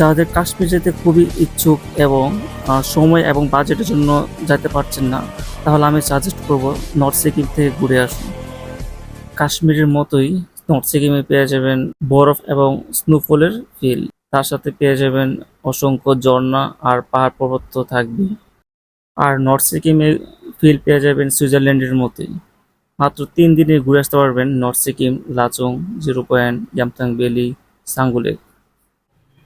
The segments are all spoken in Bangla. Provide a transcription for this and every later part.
যাদের কাশ্মীর যেতে খুবই ইচ্ছুক এবং সময় এবং বাজেটের জন্য যেতে পারছেন না, তাহলে আমি সাজেস্ট করব নর্থ সিকিম থেকে ঘুরে আসুন। কাশ্মীরের মতোই নর্থ সিকিমে পেয়ে যাবেন বরফ এবং স্নোফলের ফিল তার সাথে পেয়ে যাবেন অসংখ্য ঝর্ণা আর পাহাড় পর্বত তো থাকবে আর নর্থ সিকিমে ফিল পেয়ে যাবেন সুইজারল্যান্ডের মতোই। মাত্র তিন দিনে ঘুরে আসতে পারবেন north Sikkim Lachung zero point Yumthang valley Changu lake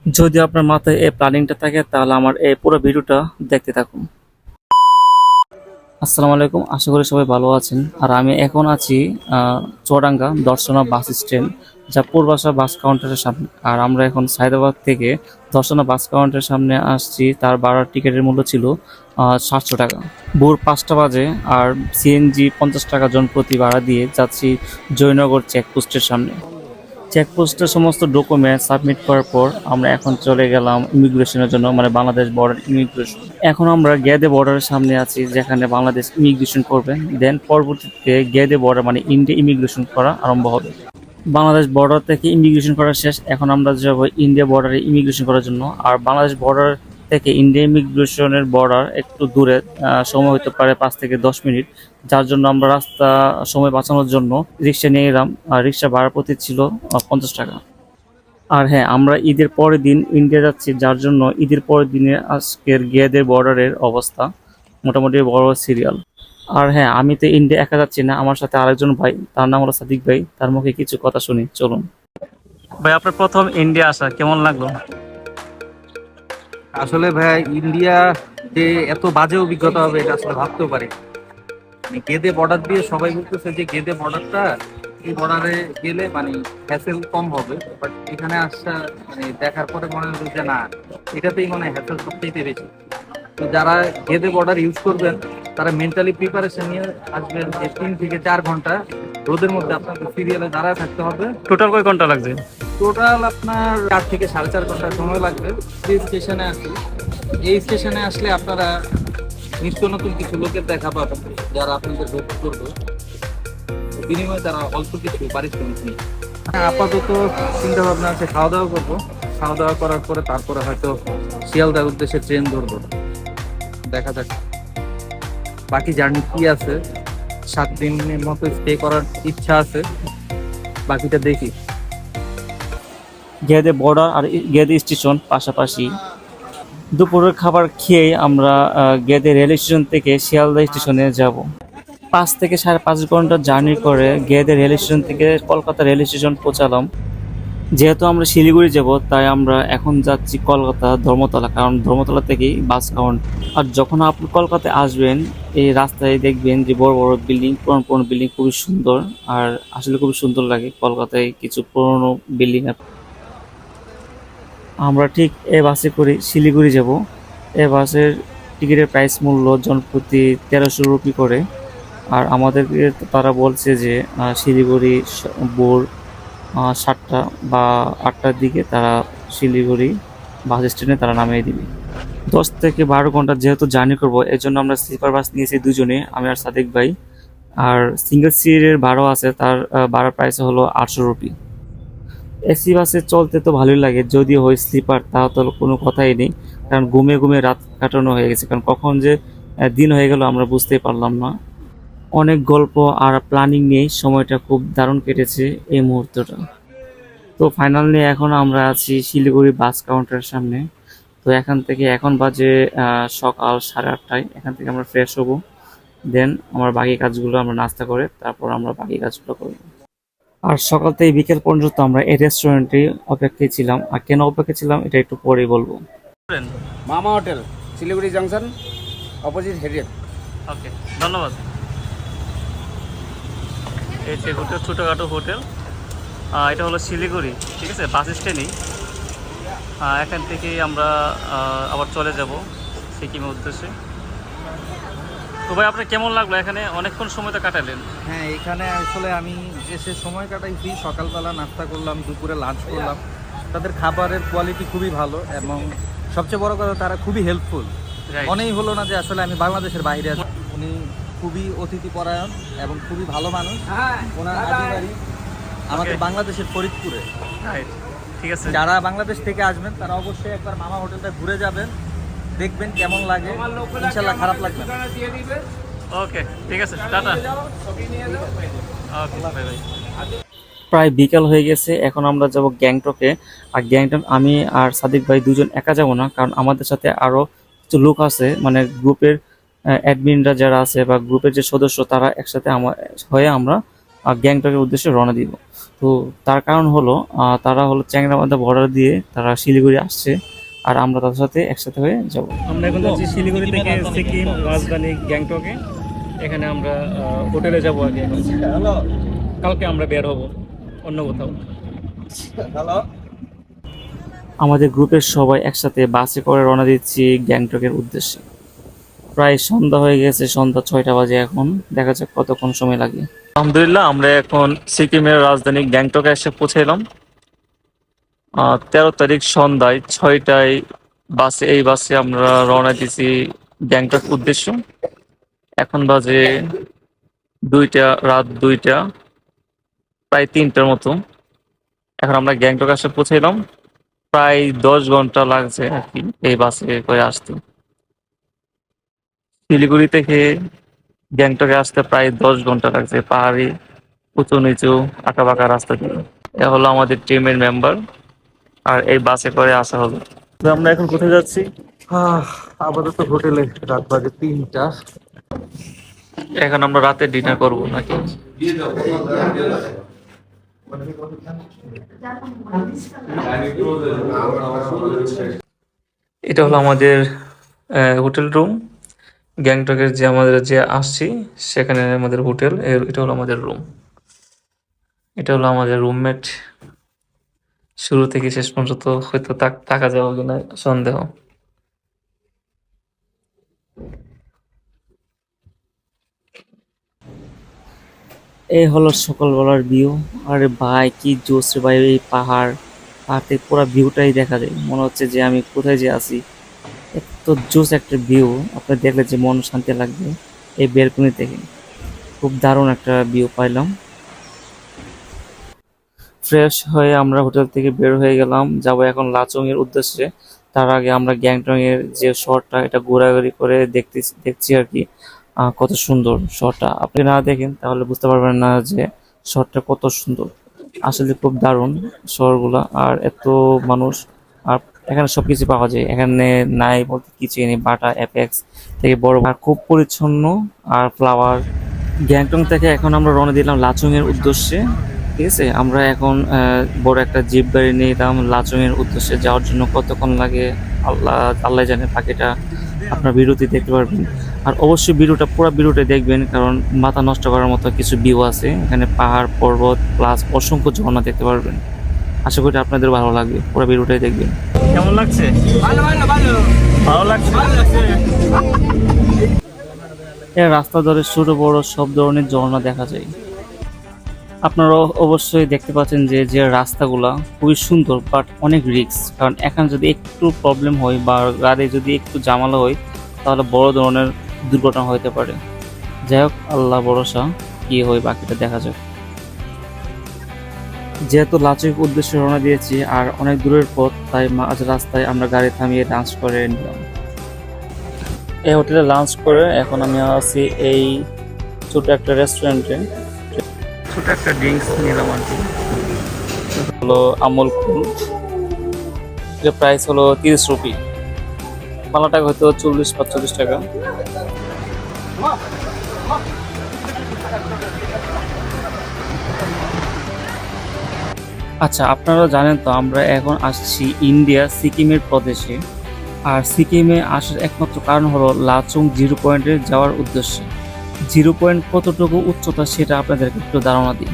যদি আপনার মাথায় এই প্ল্যানিংটা থাকে তাহলে আমার এই পুরো ভিডিওটা দেখতে থাকুন। আসসালামু আলাইকুম আশা করি সবাই ভালো আছেন। আর আমি এখন আছি আহ, চুয়াডাঙ্গা দর্শনা বাস স্ট্যান্ড যা পূর্বাশা বাস কাউন্টারের সামনে। আর আমরা এখন সায়দাবাদ থেকে দর্শনা বাস কাউন্টারের সামনে আসছি। তার ভাড়ার টিকিটের মূল্য ছিল সাতশো টাকা। ভোর পাঁচটা বাজে আর সিএনজি পঞ্চাশ টাকা জন প্রতি ভাড়া দিয়ে যাচ্ছি জয়নগর চেকপোস্টের সামনে। চেকপোস্টের সমস্ত ডকুমেন্ট সাবমিট করার পর আমরা এখন চলে গেলাম ইমিগ্রেশনের জন্য মানে বাংলাদেশ বর্ডার ইমিগ্রেশন এখন আমরা গেদে বর্ডারের সামনে আছি, যেখানে বাংলাদেশ ইমিগ্রেশন করবে। দেন পরবর্তীতে গেদে বর্ডার মানে ইন্ডিয়া ইমিগ্রেশন করা আরম্ভ হবে। বাংলাদেশ বর্ডার থেকে ইমিগ্রেশন করা শেষ। এখন আমরা যাব ইন্ডিয়া বর্ডারে ইমিগ্রেশন করার জন্য। আর বাংলাদেশ বর্ডার থেকে ইন্ডিয়া ইমিগ্রেশনের বর্ডার একটু দূরে সময় হতে পারে পাঁচ থেকে দশ মিনিট। যার জন্য আমরা রাস্তা, সময় বাঁচানোর জন্য রিক্সা নিয়ে এলাম। আর রিক্সা ভাড়া প্রতি ছিল পঞ্চাশ টাকা। আর হ্যাঁ আমরা ঈদের পরের দিন ইন্ডিয়া যাচ্ছি, যার জন্য ঈদের পরের দিনে আজকের গেদের বর্ডারের অবস্থা মোটামুটি বড় সিরিয়াল আর হ্যাঁ আমি তো ইন্ডিয়া একা যাচ্ছি না, আমার সাথে আরেকজন ভাই, তার নাম হলো সাদিক ভাই, তার মুখে কিছু কথা শুনি, চলুন। ভাই, আপনার প্রথম ইন্ডিয়া আসা, কেমন লাগল? আসলে ভাই ইন্ডিয়া যে এত বাজে অভিজ্ঞতা হবে এটা আসলে ভাবতেও পারে। মানে গেদে বর্ডার দিয়ে সবাই বলতেছে যে গেদে বর্ডারটা এই বর্ডারে গেলে মানে হ্যাসেল কম হবে বাট এখানে আসা মানে দেখার পরে মনে হলো যে না, এটাতেই মানে হ্যাসেল সবচেয়ে বেশি। তো যারা গেদে বর্ডার ইউজ করবেন তারা মেন্টালি প্রিপারেশন নিয়ে আসবেন যে তিন থেকে চার ঘণ্টা। রোদের মধ্যে আপনাকে সিরিয়ালে দাঁড়ায় থাকতে হবে। টোটাল কয় ঘণ্টা লাগবে টোটাল আপনার চার থেকে সাড়ে চার ঘণ্টা সময় লাগবে। যে স্টেশনে আসলে এই স্টেশনে আসলে আপনারা নিত্য নতুন কিছু লোকের দেখা পাবেন যারা আপনাদের হেল্প করবে। বিনিময়ে তারা অল্প কিছু পারিশ্রমিক নিয়ে। হ্যাঁ, আপাতত চিন্তা ভাবনা আছে খাওয়া দাওয়া করব। খাওয়া দাওয়া করার পরে তারপরে হয়তো শিয়ালদার উদ্দেশ্যে ট্রেন ধরবো। দেখা যাক। বাকি জার্নি কি আছে, সাত দিনের মতো স্টে করার ইচ্ছা আছে, বাকিটা দেখি। গেদে বর্ডার আর গেদে স্টেশন পাশাপাশি দুপুরের খাবার খেয়ে আমরা গেদে রেল স্টেশন থেকে শিয়ালদা স্টেশনে যাব। পাঁচ থেকে সাড়ে পাঁচ ঘণ্টা জার্নি করে গেদে রেল স্টেশন থেকে কলকাতা রেল স্টেশন পৌঁছালাম। যেহেতু আমরা শিলিগুড়ি যাব তাই আমরা এখন যাচ্ছি কলকাতা ধর্মতলা কারণ ধর্মতলা থেকেই বাস কাউন্ট আর যখন আপনি কলকাতায় আসবেন এই রাস্তায় দেখবেন যে বড় বড় বিল্ডিং পুরনো পুরনো বিল্ডিং খুবই সুন্দর আর আসলে খুবই সুন্দর লাগে কলকাতায় কিছু পুরনো বিল্ডিং আমরা ঠিক এ বাসে করে শিলিগুড়ি যাব। এ বাসের টিকিটের প্রাইস মূল্য জনপ্রতি তেরোশো রুপি করে। আর আমাদেরকে তারা বলছে যে শিলিগুড়ি আহ, সাতটা বা আটটার দিকে তারা শিলিগুড়ি বাস স্ট্যান্ডে তারা নামিয়ে দিবে। দশ থেকে বারো ঘণ্টা যেহেতু জার্নি করব এর জন্য আমরা স্লিপার বাস নিয়েছি দুজনে, আমি আর সাদেক ভাই। আর সিঙ্গেল সিটের ভাড়াও আছে, তার ভাড়ার প্রাইস হলো আটশো রুপি। এসি বাসে চলতে তো ভালোই লাগে যদি হয় স্লিপার, তাও তো কোনো কথাই নেই। কারণ ঘুমে ঘুমে রাত কাটানো হয়ে গেছে, কারণ কখন যে দিন হয়ে গেল আমরা বুঝতেই পারলাম না। অনেক গল্প আর প্ল্যানিং নিয়ে সময়টা খুব দারুণ কেটেছে এই মুহূর্তটা। তো ফাইনালি এখন আমরা আছি শিলিগুড়ি বাস কাউন্টারের সামনে। তো এখান থেকে এখন বাজে সকাল সাড়ে আটটায়। এখান থেকে আমরা ফ্রেশ হব। দেন আমার বাকি কাজগুলো আমরা নাস্তা করে তারপর আমরা বাকি কাজগুলো করব। আর সকাল থেকে বিকেল পর্যন্ত আমরা এই রেস্টুরেন্টে অপেক্ষায় ছিলাম। আর কেন অপেক্ষা ছিলাম এটা একটু পরেই বলব। মামা হোটেল শিলিগুড়ি জাংশন অপোজিট হেরিয়েট ওকে ধন্যবাদ। এই যে হোটেল ছোটোখাটো হোটেল। এটা হলো শিলিগুড়ি ঠিক আছে? বাস স্ট্যান্ডই। এখান থেকেই আমরা আবার চলে যাব সিকিমের উদ্দেশ্যে। তো ভাই আপনার কেমন লাগল এখানে? অনেকক্ষণ সময় তো কাটালেন। হ্যাঁ এখানে আসলে আমি এসে সময় কাটাইছি। সকালবেলা নাস্তা করলাম দুপুরে লাঞ্চ করলাম। তাদের খাবারের কোয়ালিটি খুবই ভালো এবং সবচেয়ে বড় কথা তারা খুবই হেল্পফুল. মনেই হলো না যে আসলে আমি বাংলাদেশের বাইরে আছি। উনি খুবই অতিথি পরায়ণ এবং খুবই ভালো মানুষ। ওনার আদি আমাদের বাংলাদেশের ফরিদপুরে। ঠিক আছে। যারা বাংলাদেশ থেকে আসবেন তারা অবশ্যই একবার মামা হোটেলটা ঘুরে যাবেন। দেখবেন কেমন লাগে। ইনশাল্লাহ খারাপ লাগবে না। ওকে ঠিক আছে টাটা। ওকে বাই বাই প্রায় বিকাল হয়ে গেছে এখন আমরা যাব গ্যাংটকে। আর গ্যাংটক আমি আর সাদিক ভাই দুজন একা যাব না কারণ আমাদের সাথে আরও কিছু লোক আছে মানে গ্রুপের অ্যাডমিনরা যারা আছে বা গ্রুপের যে সদস্য তারা একসাথে আমার হয়ে আমরা গ্যাংটকের উদ্দেশ্যে রওনা দিব। তো তার কারণ হলো তারা হলো চ্যাংরাবান্ধা বর্ডার দিয়ে তারা শিলিগুড়ি আসছে আর আমরা তাদের সাথে একসাথে হয়ে যাব। আমরা এখন যাচ্ছি শিলিগুড়ি থেকে সিকিম রাজধানী গ্যাংটকে। এখানে আমরা হোটেলে যাব আগে। এখন কালকে আমরা বের হব অন্য কোথাও। আমাদের গ্রুপের সবাই একসাথে বাসে করে রওনা দিচ্ছি গ্যাংটকের উদ্দেশ্যে। প্রায় সন্ধ্যা হয়ে গেছে সন্ধ্যা ছয়টা বাজে এখন। দেখা যাক কতক্ষণ সময় লাগে। আলহামদুলিল্লাহ আমরা এখন সিকিমের রাজধানী গ্যাংটকে এসে পৌঁছাইলাম। আহ, তেরো তারিখ সন্ধ্যায় ছয়টায় বাসে এই বাসে আমরা রওনা দিয়েছি গ্যাংটক উদ্দেশ্য। এখন বাজে দুইটা রাত দুইটা প্রায় তিনটার মতো। এখন আমরা গ্যাংটক এসে পৌঁছাইলাম। প্রায় দশ ঘণ্টা লাগছে আর কি এই বাসে করে আসতে। শিলিগুড়ি থেকে গ্যাংটকে আসতে প্রায় দশ ঘণ্টা লাগছে পাহাড়ি উঁচু নিচু আঁকা বাঁকা রাস্তা দিয়ে। এ হলো আমাদের টিমের মেম্বার আর এই বাসে করে আসা হলো। তো আমরা এখন কোথায় যাচ্ছি? আপাতত হোটেলে রাত বাজে তিনটা। এখন আমরা রাতে ডিনার করব নাকি? এটা হলো আমাদের হোটেল রুম গ্যাংটকের যে আমাদের যে আসছি, সেখানে আমাদের হোটেল এটা হলো আমাদের রুম। এটা হলো আমাদের রুমমেট। শুরু থেকে শেষ পর্যন্ত হয়তো থাকা যাবে কিনা সন্দেহ। এই হলো সকালবেলার ভিউ। আরে ভাই, কি জোস রে ভাই, এই পাহাড়। পাহাড় থেকে পুরো ভিউটাই দেখা যায়। মনে হচ্ছে যে আমি কোথায় যে আছি। এত জোস একটা ভিউ আপনি দেখলে যে মন শান্তি লাগবে, এই বেলকনি থেকে। খুব দারুণ একটা ভিউ পাইলাম। ফ্রেশ হয়ে আমরা হোটেল থেকে বের হয়ে গেলাম, যাব এখন লাচং এর উদ্দেশ্যে। তার আগে আমরা গ্যাংটং এর যে শহরটা, এটা ঘোরাঘুরি করে দেখতে, দেখছি আর কি কত সুন্দর শহরটা। আপনি না দেখেন, তাহলে বুঝতে পারবেন না যে শহরটা কত সুন্দর। আসলে খুব দারুণ শহরগুলা, আর এত মানুষ, আর এখানে সবকিছু পাওয়া যায়। এখানে নাই বলতে কিছুই নেই, বাটা অ্যাপেক্স থেকে বড় আর খুব পরিচ্ছন্ন আর ফ্লাওয়ার গ্যাংটং থেকে এখন আমরা রওনা দিলাম লাচুং এর উদ্দেশ্যে, ঠিক আছে? আমরা এখন বড় একটা জিপ গাড়ি নিলাম লাচুং এর উদ্দেশ্যে। যাওয়ার জন্য কতক্ষণ লাগে? আল্লাহ আল্লাহ জানে পাখিটা আপনার ভিডিওতে দেখতে পারবেন। আর অবশ্যই ভিডিওটা, পুরো ভিডিওটা দেখবেন, কারণ মাথা নষ্ট করার মতো কিছু ভিউ আছে। এখানে পাহাড়, পর্বত প্লাস অসংখ্য ঝর্ণা দেখতে পারবেন। আশা করি আপনাদের ভালো লাগবে। পুরো ভিডিওটাই দেখবেন। কেমন লাগছে? ভালো লাগছে? এর রাস্তা ধরে ছোট বড় সব ধরনের ঝর্ণা দেখা যায়। আপনারা অবশ্যই দেখতে পাচ্ছেন যে যে রাস্তাগুলা খুবই সুন্দর বাট অনেক রিস্ক কারণ এখানে যদি একটু প্রবলেম হয় বা গাড়ি যদি একটু জামালা হয় তাহলে বড় ধরনের দুর্ঘটনা হতে পারে। যাই হোক আল্লাহ ভরসা কি হয় বাকিটা দেখা যাক। যেহেতু লাচের উদ্দেশ্যে রওনা দিয়েছি আর অনেক দূরের পথ তাই মাঝ রাস্তায় আমরা গাড়ি থামিয়ে লাঞ্চ করে নিলাম। এই হোটেলে লাঞ্চ করে এখন আমি আছি এই ছোট একটা রেস্টুরেন্টে ছোট একটা ড্রিঙ্কস নিলাম আর কি। হলো আমল কুল। প্রাইস হলো তিরিশ রুপি। বাংলা টাকা হয়তো চল্লিশ পাঁচচল্লিশ টাকা। আচ্ছা আপনারা জানেন তো, আমরা এখন আসছি ইন্ডিয়া, সিকিমের প্রদেশে। আর সিকিমে আসার একমাত্র কারণ হলো লাচুং জিরো পয়েন্টে যাওয়ার উদ্দেশ্যে। জিরো পয়েন্ট কতটুকু উচ্চতা সেটা আপনাদেরকে একটু ধারণা দিই।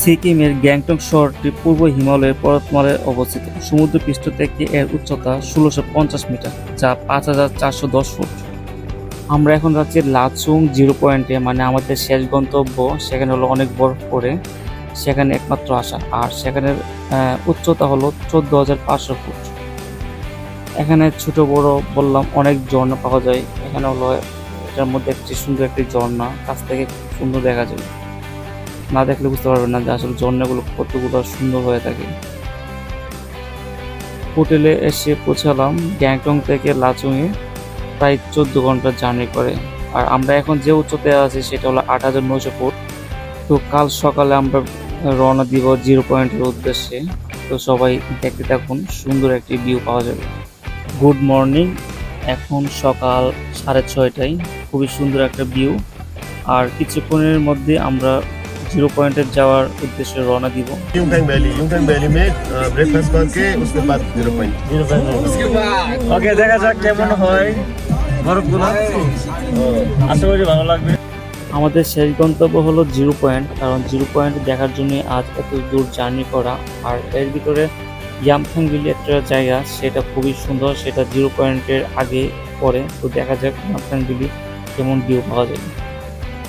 সিকিমের গ্যাংটং শহরটি পূর্ব হিমালয়ের পর্বতমালায় অবস্থিত। সমুদ্রপৃষ্ঠ থেকে এর উচ্চতা ষোলোশো পঞ্চাশ মিটার, যা পাঁচ হাজার চারশো দশ ফুট। আমরা এখন যাচ্ছি লাচুং জিরো পয়েন্টে মানে আমাদের শেষ গন্তব্য, সেখানে হলো অনেক বরফ পড়ে। সেখানে একমাত্র আসা। আর সেখানের উচ্চতা হলো চোদ্দ হাজার পাঁচশো ফুট। এখানে ছোট বড় বললাম অনেক ঝর্ণা পাওয়া যায়। এখানে হলো, এটার মধ্যে একটি সুন্দর একটি ঝর্ণা। কাছ থেকে সুন্দর দেখা যায়। না দেখলে বুঝতে পারবেন না যে আসলে ঝর্ণাগুলো কতগুলো সুন্দর হয়ে থাকে। হোটেলে এসে পৌঁছালাম গ্যাংটং থেকে লাচুংয়ে। প্রায় চোদ্দ ঘণ্টা জার্নি করে। আর আমরা এখন যে উচ্চতায় আছি সেটা হলো আট হাজার নশো ফুট। তো কাল সকালে আমরা রওনা দিব জিরো পয়েন্টের উদ্দেশ্যে তো সবাই দেখতে থাকুন সুন্দর একটি ভিউ পাওয়া যাবে গুড মর্নিং এখন সকাল সাড়ে ছয়টায় খুবই সুন্দর একটা ভিউ আর কিছুক্ষণের মধ্যে আমরা জিরো পয়েন্টে যাওয়ার উদ্দেশ্যে রওনা দিব यूमथैंग वैली यूमथैंग वैली में ब्रेकफास्ट करके उसके बाद जीरो पॉइंट ওকে দেখা যাক কেমন হয় বরফগুলো আশা করি ভালো লাগবে আমাদের শেষ গন্তব্য হলো জিরো পয়েন্ট, কারণ জিরো পয়েন্ট দেখার জন্য আজ এত দূর জার্নি করা, আর এর ভিতরে ইয়ামথাং বিলি একটা জায়গা, সেটা খুবই সুন্দর, সেটা জিরো পয়েন্টের আগে পরে তো দেখা যাক ইয়ামথাং বিলি কেমন ভিউ পাওয়া যায়।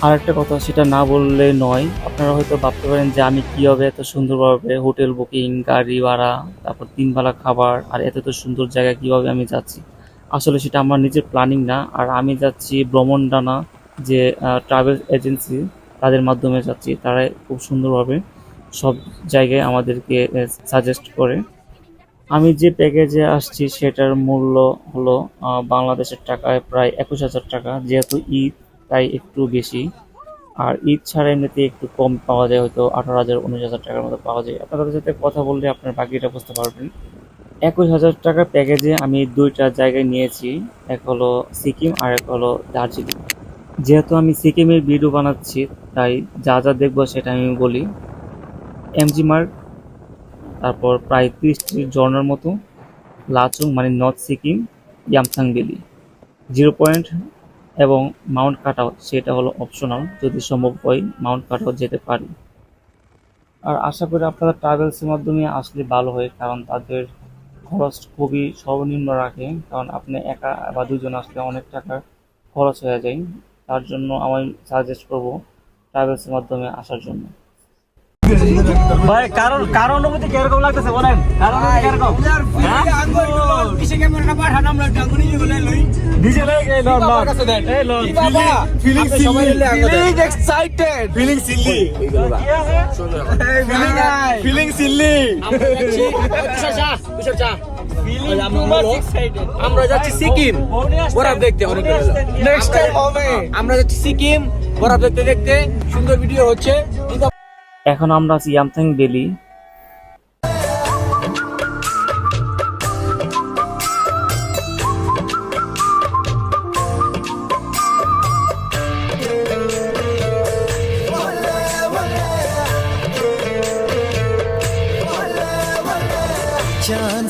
আর একটা কথা, সেটা না বললে নয়, আপনারা হয়তো ভাবতে পারেন যে আমি কীভাবে এত সুন্দরভাবে হোটেল বুকিং, গাড়ি ভাড়া, তারপর তিন বেলা খাবার, আর এত তো সুন্দর জায়গা কীভাবে আমি যাচ্ছি? আসলে সেটা আমার নিজের প্ল্যানিং না, আর আমি যাচ্ছি ভ্রমণ ডানা যে ট্রাভেল এজেন্সি তাদের মাধ্যমে যাচ্ছি তারা খুব সুন্দরভাবে সব জায়গায় আমাদেরকে সাজেস্ট করে। আমি যে প্যাকেজে আসছি সেটার মূল্য হলো বাংলাদেশের টাকায় প্রায় একুশ হাজার টাকা, যেহেতু ঈদ তাই একটু বেশি। আর ঈদ ছাড়া এমনিতে একটু কম পাওয়া যায়, হয়তো আঠারো হাজার, উনিশ হাজার টাকার মতো পাওয়া যায়। আপনাদের সাথে কথা বললে আপনার বাকিটা বুঝতে পারবেন। একুশ হাজার টাকার প্যাকেজে আমি দুইটা জায়গায় নিয়েছি, এক হলো সিকিম আর এক হলো দার্জিলিং। যেহেতু আমি সিকিমের ভিডিও বানাচ্ছি, তাই যা যা দেখব সেটা আমি বলি। এমজি মার্ক তারপর প্রায় তিরিশটি ঝর্ণার মতো, লাচুং মানে north Sikkim, Yumthang valley. Zero point এবং মাউন্ট কাটাও, সেটা হলো অপশনাল যদি সম্ভব হয় মাউন্ট কাটাও যেতে পারি। আর আশা করি আপনারা ট্রাভেলসের মাধ্যমে আসলে ভালো হয়, কারণ তাদের খরচ খুবই সর্বনিম্ন রাখে, কারণ আপনি একা বা দুজন আসলে অনেক টাকা খরচ হয়ে যায়। তার জন্য আমি সাজেস্ট করব ট্রাভেলসের মাধ্যমে আসার জন্য। ভাই কারণ কারণ অনুভূতি কীরকম লাগতেছে বলেন? কারণ কীরকম? নিজে লই। এই লন লন। এই lawn. Feeling feeling excited feeling silly feeling silly আমরা যাচ্ছি সিকিম। বরফ দেখতে অনেক নেক্সট টাইম হবে। আমরা যাচ্ছি সিকিম বরফ দেখতে দেখতে। সুন্দর ভিডিও হচ্ছে। এখন আমরা আছি ইয়ামথাং ভ্যালি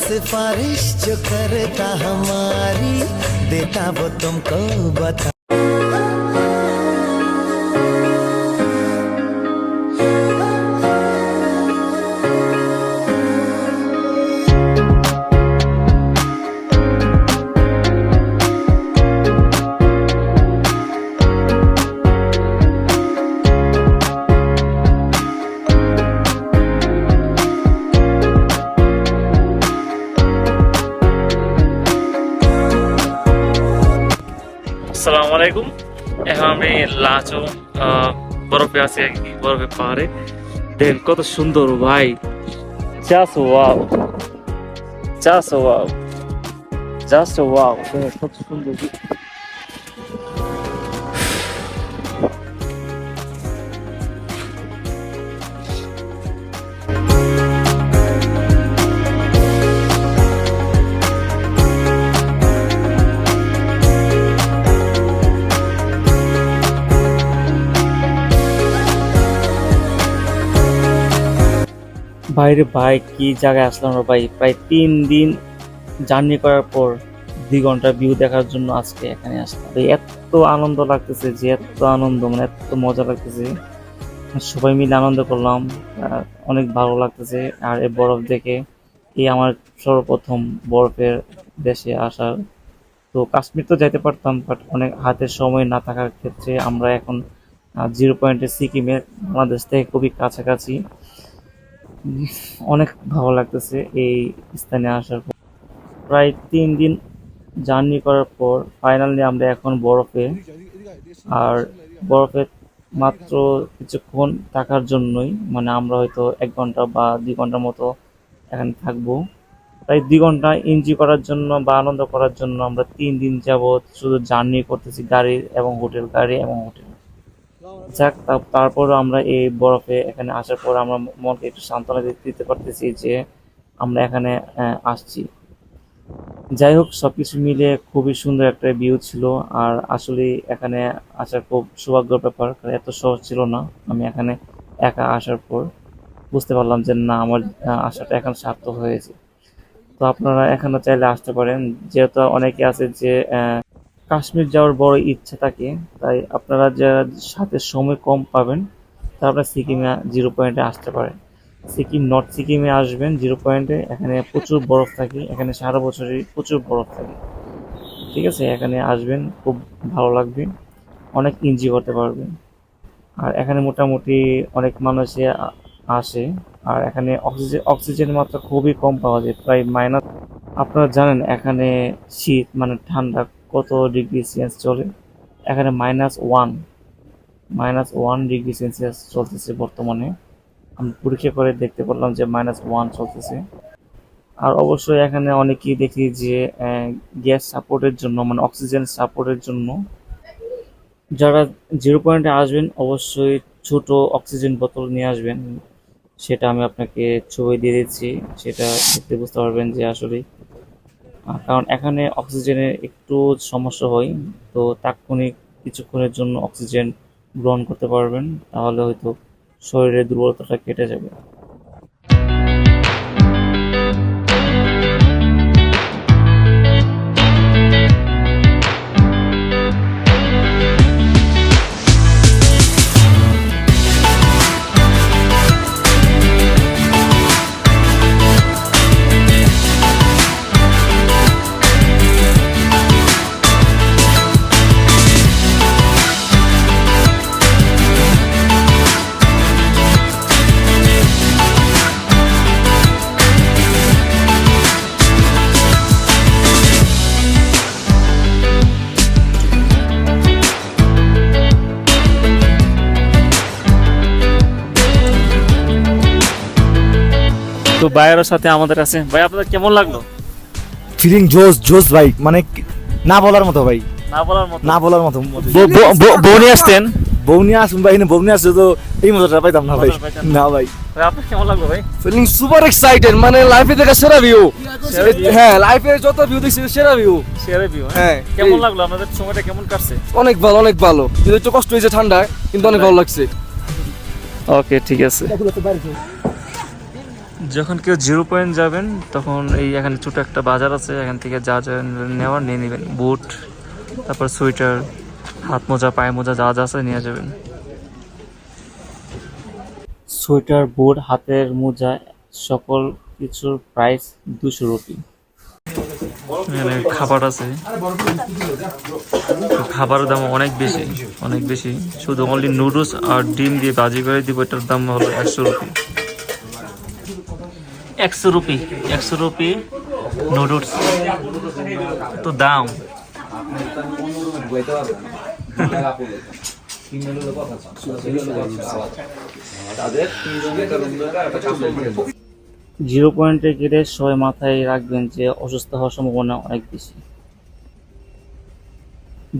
सिफारिश जो करता हमारी देता वो तुमको बता। আলাইকুম। এখন আমি লাচো বরফে আছি, বরফে পাহাড়ে। দেখেন কত সুন্দর, ভাই। Just wow just wow just wow কত সুন্দর। বাইরে ভাই, কি জায়গায় আসলাম রে ভাই? প্রায় তিন দিন জার্নি করার পর দুই ঘণ্টা ভিউ দেখার জন্য আজকে এখানে আসলাম। এত আনন্দ লাগতেছে যে, এত আনন্দ মানে এত মজা লাগতেছে। সবাই মিলে আনন্দ করলাম অনেক ভালো লাগতেছে। আর এই বরফ দেখে এই আমার সর্বপ্রথম বরফের দেশে আসার। তো কাশ্মীর তো যাইতে পারতাম বাট অনেক হাতের সময় না থাকার ক্ষেত্রে আমরা এখন জিরো পয়েন্টে সিকিমের বাংলাদেশ থেকে খুবই কাছাকাছি। অনেক ভালো লাগতেছে এই স্থানে আসার পর। প্রায় তিন দিন জার্নি করার পর ফাইনালি আমরা এখন বরফে। আর বরফে মাত্র কিছুক্ষণ থাকার জন্যই মানে আমরা হয়তো এক ঘণ্টা বা দুই ঘণ্টার মতো এখানে থাকব। প্রায় দুই ঘণ্টা এনজয় করার জন্য বা আনন্দ করার জন্য আমরা তিন দিন যাবৎ শুধু জার্নি করতেছি গাড়ি এবং হোটেল, গাড়ি এবং হোটেল। যাক তারপরও আমরা এই বরফে এখানে আসার পর আমরা মনকে একটু সান্ত্বনা দিতে- পারতেছি যে আমরা এখানে আসছি। যাই হোক, সবকিছু মিলে খুবই সুন্দর একটা ভিউ ছিল। আর আসলে এখানে আসার খুব সৌভাগ্যের ব্যাপার, কারণ এত সহজ ছিল না। আমি এখানে একা আসার পর বুঝতে পারলাম যে না, আমার আসাটা এখন সার্থক হয়েছে। তো আপনারা এখানে চাইলে আসতে পারেন। যেহেতু অনেকে আছে যে কাশ্মীর যাওয়ার বড় ইচ্ছা থাকে, তাই আপনারা যারা সাথে সময় কম পাবেন, তা আপনারা সিকিমে জিরো পয়েন্টে আসতে পারেন। সিকিম, নর্থ সিকিমে আসবেন জিরো পয়েন্টে, এখানে প্রচুর বরফ থাকে, এখানে সারা বছরই প্রচুর বরফ থাকে। ঠিক আছে, এখানে আসবেন, খুব ভালো লাগবে, অনেক এনজয় করতে পারবেন। আর এখানে মোটামুটি অনেক মানুষে আসে, আর এখানে অক্সিজেন অক্সিজেনের মাত্রা খুবই কম পাওয়া যায়, প্রায় মাইনাস আপনারা জানেন এখানে শীত মানে ঠান্ডা কত ডিগ্রি সেলসিয়াস চলে? এখানে minus one minus one degree Celsius চলতেছে বর্তমানে। আমি পরীক্ষা করে দেখতে পারলাম যে মাইনাস ওয়ান চলতেছে। আর অবশ্যই এখানে অনেকেই দেখি যে গ্যাস সাপোর্টের জন্য মানে অক্সিজেন সাপোর্টের জন্য যারা জিরো পয়েন্টে আসবেন, অবশ্যই ছোট অক্সিজেন বোতল নিয়ে আসবেন। সেটা আমি আপনাকে ছবি দিয়ে দিচ্ছি। সেটা দেখতে বুঝতে পারবেন যে আসলে কারণ এখানে অক্সিজেনের একটু সমস্যা হয়, তো তাৎক্ষণিক কিছুক্ষণের জন্য অক্সিজেন গ্রহণ করতে পারবেন, তাহলে হয়তো শরীরের দুর্বলতাটা কেটে যাবে। তো ভাইয়ের সাথে আমাদের আছে। ভাই আপনাদের কেমন লাগল? ফিলিং জোস জোস ভাই। মানে না বলার মতো ভাই। না বলার মতো? না বলার মতো। বউনি আসতেন? বৌনি আসুন ভাই বৌনি আসছে তো এই মজাটা পাইতাম না ভাই। না। ভাই। ভাই আপনার কেমন লাগল ভাই? ফিলিং সুপার এক্সাইটেড মানে লাইফে দেখা সেরা ভিউ হ্যাঁ লাইফে যত ভিউ দেখছি সেরা ভিউ শেয়ারে ভিউ হ্যাঁ? কেমন লাগল? আপনাদের সময়টা কেমন কাটছে? অনেক ভালো অনেক ভালো। কিন্তু একটু কষ্ট হয়েছে ঠান্ডায় কিন্তু অনেক ভালো লাগছে। ওকে ঠিক আছে। যখন কেউ জিরো পয়েন্ট যাবেন তখন এই এখানে ছোটো একটা বাজার আছে এখান থেকে যা যা নেওয়ার নিয়ে নেবেন। বুট তারপর সোয়েটার হাত মোজা পায়ে মোজা যা যা আছে নিয়ে যাবেন। সোয়েটার বুট হাতের মোজা সকল কিছুর প্রাইস দুশো রুপি। এখানে খাবার আছে। খাবারের দাম অনেক বেশি অনেক বেশি। শুধু অনলি নুডলস আর ডিম দিয়ে ভাজি করে দিব এটার দাম হলো একশো রুপি। একশো রুপি একশো রুপি নুডলস তো দাম? জিরো পয়েন্টে গেলে সবাই মাথায় রাখবেন যে অসুস্থ হওয়ার সম্ভাবনা অনেক বেশি।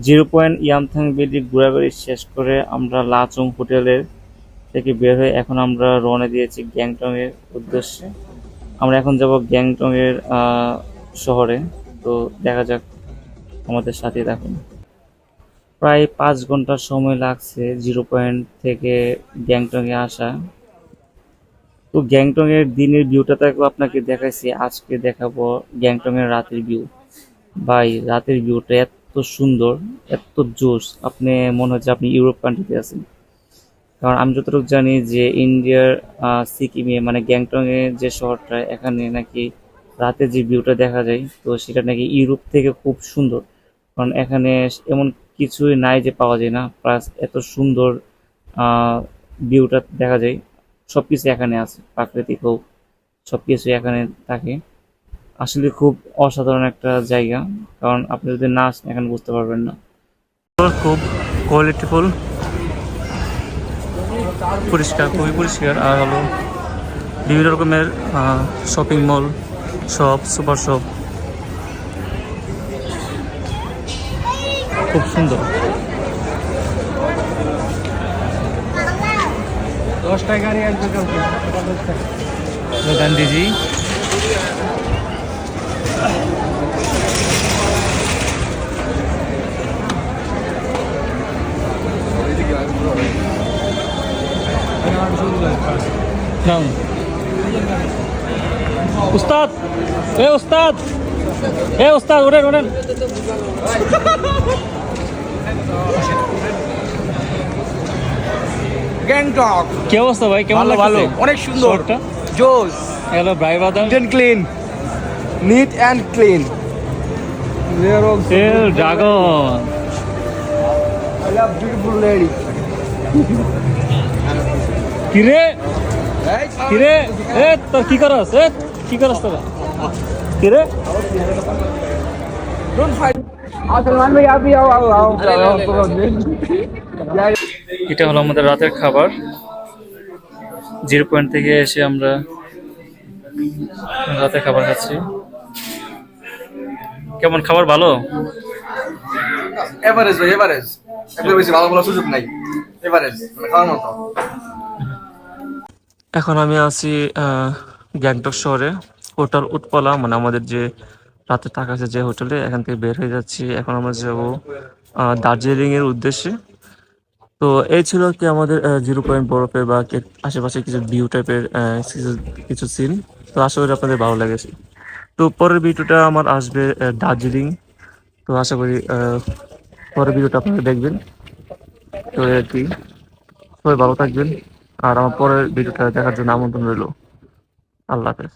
জিরো পয়েন্ট ইয়ামথাং বেলি ঘোরাঘুরি শেষ করে আমরা লাচুং হোটেলের থেকে বের হয়ে এখন আমরা রওনা দিয়েছি গ্যাংটং এর উদ্দেশ্যে। আমরা এখন যাব গ্যাংটং এর শহরে। তো দেখা যাক আমাদের সাথে থাকুন। প্রায় পাঁচ ঘণ্টা সময় লাগছে জিরো পয়েন্ট থেকে গ্যাংটং এ আসা। তো গ্যাংটং এর দিনের ভিউটা তো আপনাকে দেখাইছি, আজকে দেখাবো গ্যাংটং এর রাতের ভিউ। ভাই, রাতের ভিউটা এত সুন্দর, এত জোশ। আপনি মনে হচ্ছে আপনি ইউরোপ কান্ট্রিতে আছেন। কারণ আমি যতটুকু জানি যে ইন্ডিয়ার সিকিমে মানে গ্যাংটং এর যে শহরটা, এখানে নাকি রাতে যে ভিউটা দেখা যায়, তো সেটা নাকি ইউরোপ থেকে খুব সুন্দর। কারণ এখানে এমন কিছুই নাই যে পাওয়া যায় না প্লাস এত সুন্দর ভিউটা দেখা যায়। সব কিছু এখানে আছে, প্রাকৃতিক হোক সব কিছু এখানে থাকে। আসলে খুব অসাধারণ একটা জায়গা, কারণ আপনি যদি না আসেন, এখানে বুঝতে পারবেন না। খুব কোয়ালিটিফুল পরিষ্কার খুবই পরিষ্কার আর হলো বিভিন্ন রকমের shopping mall shop super shop খুব সুন্দর। গাড়ি আসবে কালকে। গান্ধীজি। নাম। উস্তাদ! এ উস্তাদ! এ উস্তাদ ওঠেন ওঠেন। গ্যাংটক। কি অবস্থা ভাই? কেমন ভালো অনেক সুন্দর? জোস। হ্যালো ভাই বাদাম। ক্লিন নিট অ্যান্ড ক্লিন তেল dragon I love beautiful lady. কিরে? কিরে? এ তোর কি করস? এ কি করস তোরা? কিরে? এটা হলো আমাদের রাতের খাবার। জিরো পয়েন্ট থেকে এসে আমরা রাতে খাবার খাচ্ছি। কেমন খাবার ভালো? এভারেজ ভাই এভারেজ এগুলো বেশি ভালো বলার সুযোগ নাই। এভারেজ মানে খাওয়ার মতো। এখন আমি আছি গ্যাংটক শহরে। হোটেল উৎপলা মানে আমাদের যে রাতে থাকা আছে যে হোটেলে, এখান থেকে বের হয়ে যাচ্ছি। এখন আমরা যাব দার্জিলিং এর উদ্দেশ্যে। তো এই ছিল কি আমাদের জিরো পয়েন্ট বরফের বা আশেপাশে কিছু ভিউ টাইপের কিছু কিছু সিন তো আশা করি আপনাদের ভালো লেগেছে। তো পরের ভিডিওটা আমার আসবে দার্জিলিং। তো আশা করি পরের ভিডিওটা আপনারা দেখবেন। তো আর কি। সবাই ভালো থাকবেন। আর আমার পরের ভিডিওটা দেখার জন্য আমন্ত্রণ রইল। আল্লাহ হাফেজ।